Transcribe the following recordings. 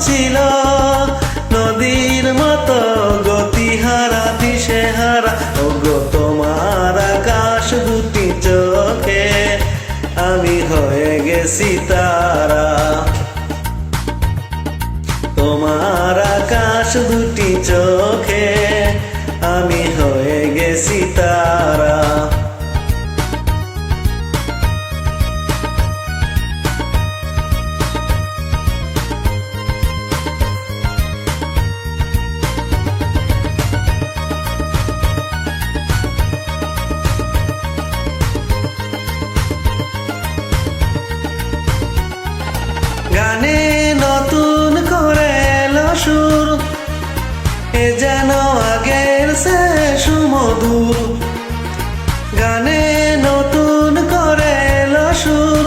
ছিল। নদীর মতো গতিহারা, দিশেহারা। ও গো তোমার আকাশ দুটি চোখে। আমি হয়ে গেছি তারা। তোমার আকাশ দুটি চোখে। আমি হয়ে গেছি তারা। এ যেন আগের সে গানে নতুন করে সুর,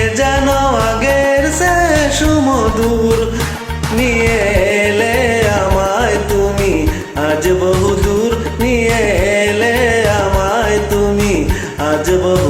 এ যেন আগের সে সুমধুর। নিয়ে এলে আমায় তুমি, আজ বহুদূর। নিয়ে এলে আমায় তুমি, আজ বহুদূর